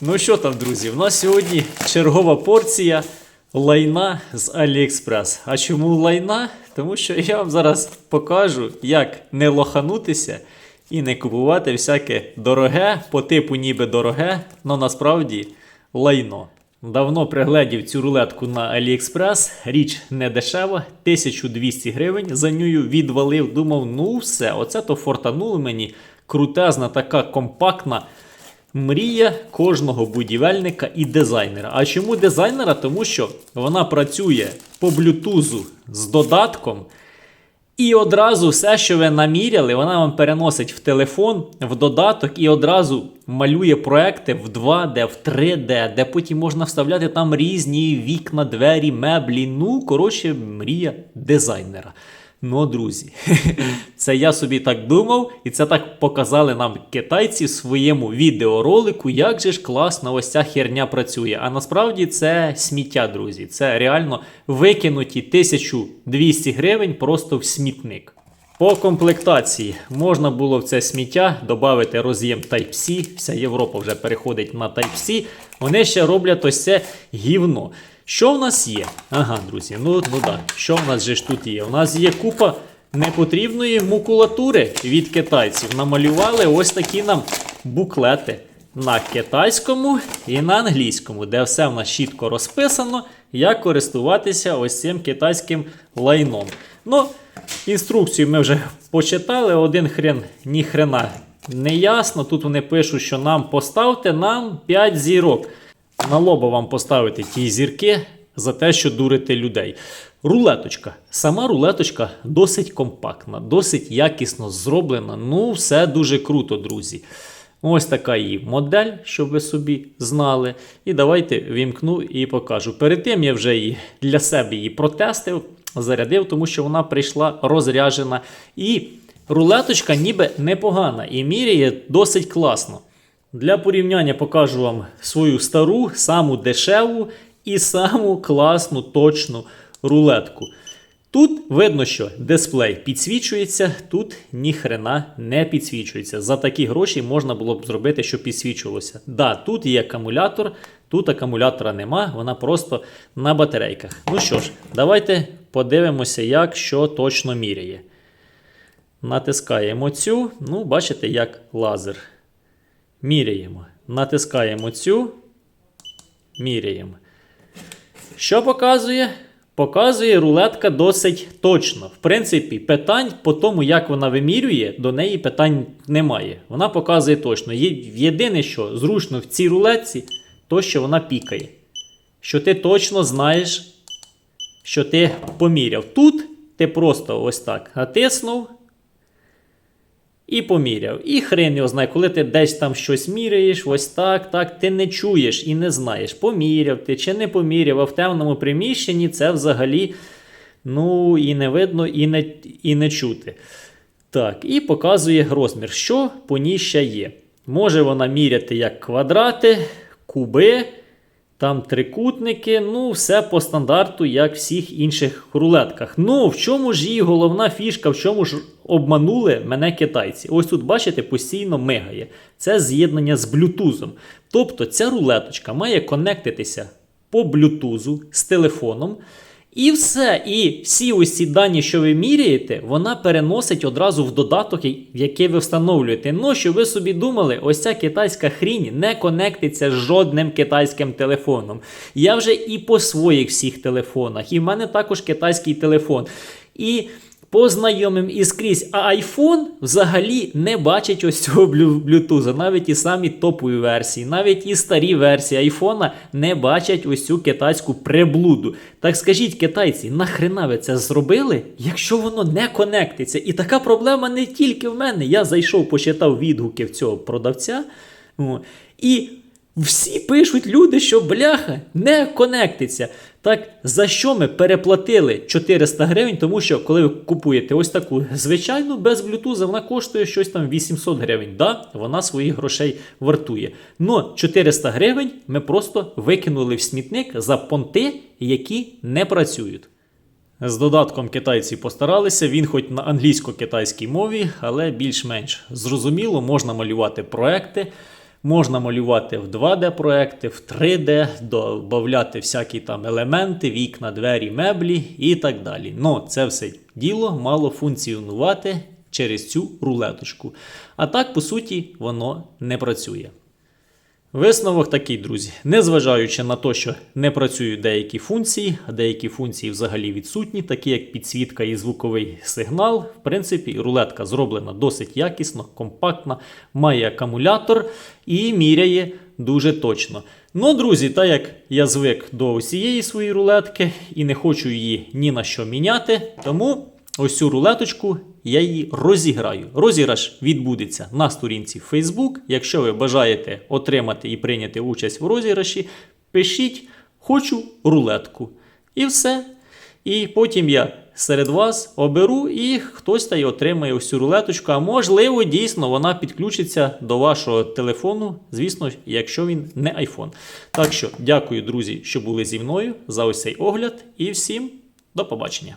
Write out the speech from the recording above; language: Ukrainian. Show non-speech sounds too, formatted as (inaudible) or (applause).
Ну що там, друзі? У нас сьогодні чергова порція лайна з AliExpress. А чому лайна? Тому що я вам зараз покажу, як не лоханутися і не купувати всяке дороге, по типу ніби дороге, але насправді лайно. Давно пригледів цю рулетку на AliExpress, річ не дешева, 1200 гривень за нею відвалив. Думав, ну все, оце то фортануло мені. Крутезна, така компактна мрія кожного будівельника і дизайнера. А чому дизайнера? Тому що вона працює по блютузу з додатком. І одразу все, що ви наміряли, вона вам переносить в телефон, в додаток і одразу малює проекти в 2D, в 3D, де потім можна вставляти там різні вікна, двері, меблі. Ну, коротше, мрія дизайнера. Ну, друзі, (laughs) це я собі так думав, і це так показали нам китайці в своєму відеоролику, як же ж класно ось ця херня працює. А насправді це сміття, друзі. Це реально викинуті 1200 гривень просто в смітник. По комплектації можна було в це сміття додати роз'єм Type-C. Вся Європа вже переходить на Type-C. Вони ще роблять ось це гівно. Що в нас є? Ага, друзі, ну ну так. Що в нас же ж тут є? У нас є купа непотрібної макулатури від китайців. Намалювали ось такі нам буклети на китайському і на англійському, де все в нас чітко розписано, як користуватися ось цим китайським лайном. Ну, інструкцію ми вже почитали, один хрен ні хрена не ясно. Тут вони пишуть, що нам поставте нам 5 зірок. На лоба вам поставити ті зірки за те, що дурите людей. Рулеточка. Сама рулеточка досить компактна, досить якісно зроблена. Ну, все дуже круто, друзі. Ось така її модель, щоб ви собі знали. І давайте вімкну і покажу. Перед тим я вже її для себе її протестив, зарядив, тому що вона прийшла розряжена. І рулеточка ніби непогана і міряє досить класно. Для порівняння покажу вам свою стару, саму дешеву і саму класну точну рулетку. Тут видно, що дисплей підсвічується, тут ніхрена не підсвічується. За такі гроші можна було б зробити, щоб підсвічувалося. Да, тут є акумулятор, тут акумулятора нема, вона просто на батарейках. Ну що ж, давайте подивимося, як що точно міряє. Натискаємо цю, ну, бачите, як лазер. Міряємо. Натискаємо цю. Міряємо. Що показує? Показує рулетка досить точно. В принципі, питань по тому, як вона вимірює, до неї питань немає. Вона показує точно. Єдине, що зручно в цій рулетці, то що вона пікає. Що ти точно знаєш, що ти поміряв. Тут ти просто ось так натиснув і поміряв. І хрен його знає, коли ти десь там щось міряєш, ось так, так, ти не чуєш і не знаєш, поміряв ти чи не поміряв, а в темному приміщенні це взагалі ну, і не видно, і не, і не чути. Так, і показує розмір, що по ній ще є. Може вона міряти як квадрати, куби, там трикутники, ну, все по стандарту, як в всіх інших рулетках. Ну, в чому ж її головна фішка, в чому ж обманули мене китайці? Ось тут, бачите, постійно мигає. Це з'єднання з блютузом. Тобто ця рулеточка має конектитися по блютузу з телефоном. І все. І всі ось ці дані, що ви міряєте, вона переносить одразу в додаток, який ви встановлюєте. Ну, що ви собі думали, ось ця китайська хрінь не конектиться з жодним китайським телефоном. Я вже і по своїх всіх телефонах, і в мене також китайський телефон. І по знайомим і скрізь, а iPhone взагалі не бачить ось цього блю- блютуза. Навіть і самі топові версії, навіть і старі версії айфона не бачать ось цю китайську приблуду. Так скажіть, китайці, нахрена ви це зробили, якщо воно не конектиться? І така проблема не тільки в мене. Я зайшов, почитав відгуки в цього продавця. І всі пишуть люди, що бляха не конектиться. Так за що ми переплатили 400 гривень? Тому що коли ви купуєте ось таку звичайну без блютуза, вона коштує щось там 800 гривень. Да, вона своїх грошей вартує. Но 400 гривень ми просто викинули в смітник за понти, які не працюють. З додатком китайці постаралися, він хоч на англійсько-китайській мові, але більш-менш зрозуміло, можна малювати проекти. Можна малювати в 2D-проекти, в 3D, додати всякі там елементи, вікна, двері, меблі і так далі. Ну, це все діло мало функціонувати через цю рулеточку. А так, по суті, воно не працює. Висновок такий, друзі. Незважаючи на те, що не працюють деякі функції, а деякі функції взагалі відсутні, такі як підсвітка і звуковий сигнал. В принципі, рулетка зроблена досить якісно, компактна, має акумулятор і міряє дуже точно. Ну, друзі, так як я звик до усієї своєї рулетки і не хочу її ні на що міняти, тому ось цю рулеточку я її розіграю. Розіграш відбудеться на сторінці Facebook. Якщо ви бажаєте отримати і прийняти участь в розіграші, пишіть Хочу рулетку. І все. І потім я серед вас оберу, і хтось та й отримає ось цю рулеточку. А можливо, дійсно вона підключиться до вашого телефону, звісно, якщо він не iPhone. Так що, дякую, друзі, що були зі мною за ось цей огляд, і всім до побачення.